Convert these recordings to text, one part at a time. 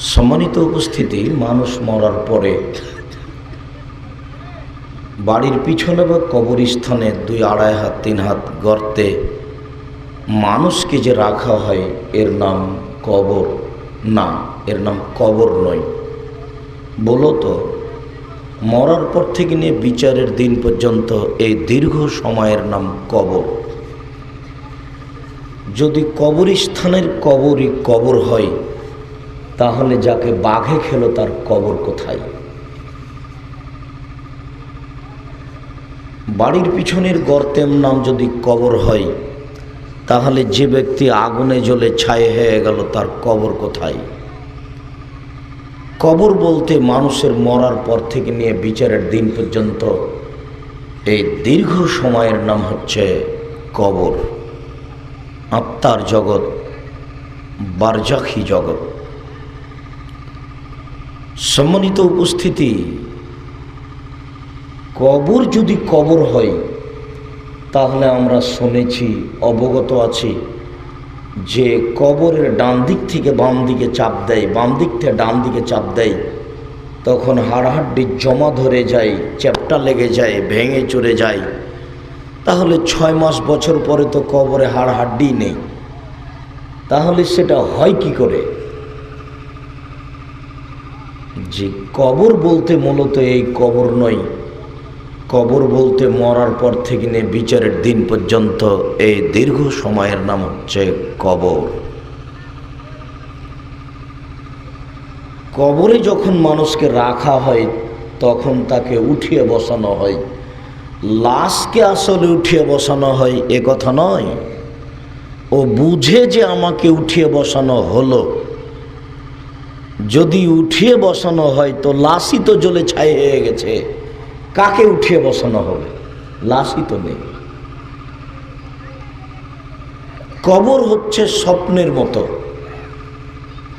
সম্মানিত উপস্থিতি, মানুষ মরার পরে বাড়ির পিছনে বা কবরস্থানে দুই আড়াই হাত, তিন হাত গর্তে মানুষকে যে রাখা হয়, এর নাম কবর না, এর নাম কবর নয়। বলো তো, মরার পর থেকে নিয়ে বিচারের দিন পর্যন্ত এই দীর্ঘ সময়ের নাম কবর। যদি কবরস্থানের কবরই কবর হয় তাহলে যাকে বাঘে খেলো তার কবর কোথায়? বাড়ির পিছনের গর্তের নাম যদি কবর হয়, তাহলে যে ব্যক্তি আগুনে জ্বলে ছাই হয়ে গেল তার কবর কোথায়? কবর বলতে মানুষের মরার পর থেকে নিয়ে বিচারের দিন পর্যন্ত এই দীর্ঘ সময়ের নাম হচ্ছে কবর। আত্মার জগৎ, বারজাখি জগৎ। সম্মানিত উপস্থিতি, কবর যদি কবর হয়, তাহলে আমরা শুনেছি, অবগত আছি যে কবরের ডান দিক থেকে বাম দিকে চাপ দেয়, বাম দিক থেকে ডান দিকে চাপ দেয়। তখন হাড়হাড্ডি জমা ধরে যায়, চ্যাপটা লেগে যায়, ভেঙে চড়ে যায়। তাহলে ছয় মাস বছর পরে তো কবরে হাড় হাড্ডি নেই। তাহলে সেটা হয় কি করে? যে কবর বলতে মূলত এই কবর নয়। কবর বলতে মরার পর থেকে নিয়ে বিচারের দিন পর্যন্ত এই দীর্ঘ সময়ের নাম হচ্ছে কবর। কবরে যখন মানুষকে রাখা হয়, তখন তাকে উঠিয়ে বসানো হয়। লাশকে আসলে উঠিয়ে বসানো হয়, এ কথা নয়। ও বুঝে যে আমাকে উঠিয়ে বসানো হলো যদি উঠিয়ে বসানো হয় তো লাশই তো জ্বলে ছাই হয়ে গেছে। কাকে উঠিয়ে বসানো হবে? লাশই তো নেই। কবর হচ্ছে স্বপ্নের মতো।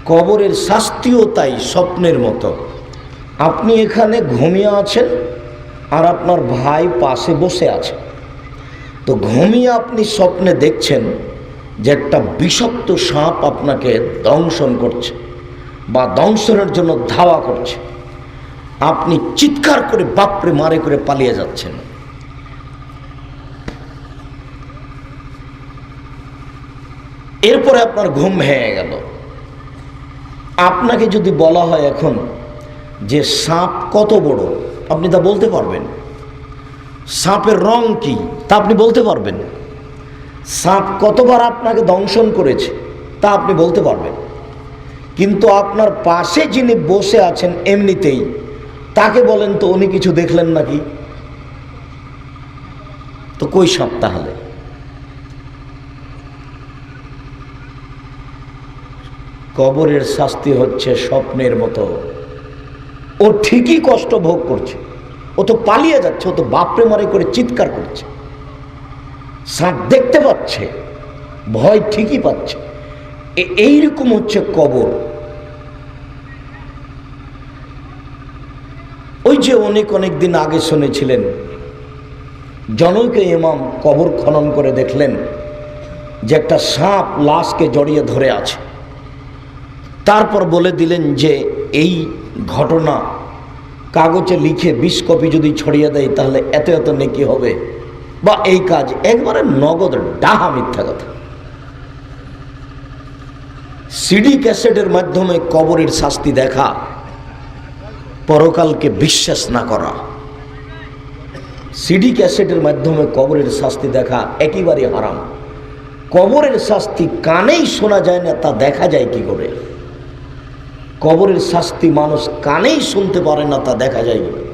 কবরের শাস্তিও তাই স্বপ্নের মতো। আপনি এখানে ঘুমিয়ে আছেন আর আপনার ভাই পাশে বসে আছে। তো ঘুমিয়ে আপনি স্বপ্নে দেখছেন যে একটা বিষাক্ত সাপ আপনাকে দংশন করছে। বা দংশনের জন্য ধাওয়া করছে। আপনি চিৎকার করে বাপরে মারে করে পালিয়ে যাচ্ছেন। এরপরে আপনার ঘুম ভেঙে গেল। আপনাকে যদি বলা হয় এখন যে সাপ কত বড়, আপনি তা বলতে পারবেন। সাপের রং কি, তা আপনি বলতে পারবেন। সাপ কতবার আপনাকে দংশন করেছে, তা আপনি বলতে পারবেন। কিন্তু আপনার পাশে যিনি বসে আছেন এমনিতেই, তাকে বলেন তো উনি কিছু দেখলেন নাকি? তো কই সাপ তাহলে? কবরের শাস্তি হচ্ছে স্বপ্নের মতো। ও ঠিকই কষ্ট ভোগ করছে। ও তো পালিয়ে যাচ্ছে, ও তো বাপরে মারে করে চিৎকার করছে। সাপ দেখতে পাচ্ছে, ভয় ঠিকই পাচ্ছে। এইরকম হচ্ছে কবর। ওই যে অনেক অনেক দিন আগে শুনেছিলেন, জনৈকে ইমাম কবর খনন করে দেখলেন যে একটা সাপ লাশকে জড়িয়ে ধরে আছে। তারপর বলে দিলেন যে এই ঘটনা কাগজে লিখে বিশ কপি যদি ছড়িয়ে দেয়, তাহলে এত এত নেকি হবে। বা এই কাজ একবারে নগদ, ডাহা মিথ্যা কথা। সিডি ক্যাসেটের মাধ্যমে কবরের শাস্তি দেখা। পরকালকে বিশ্বাস না করা। সিডি ক্যাসেটের মাধ্যমে কবরের শাস্তি দেখা একেবারে হারাম। কবরের শাস্তি কানেই শোনা যায় না, তা দেখা যায় কি করে? কবরের শাস্তি মানুষ কানেই শুনতে পারে না, তা দেখা যায় কি করে?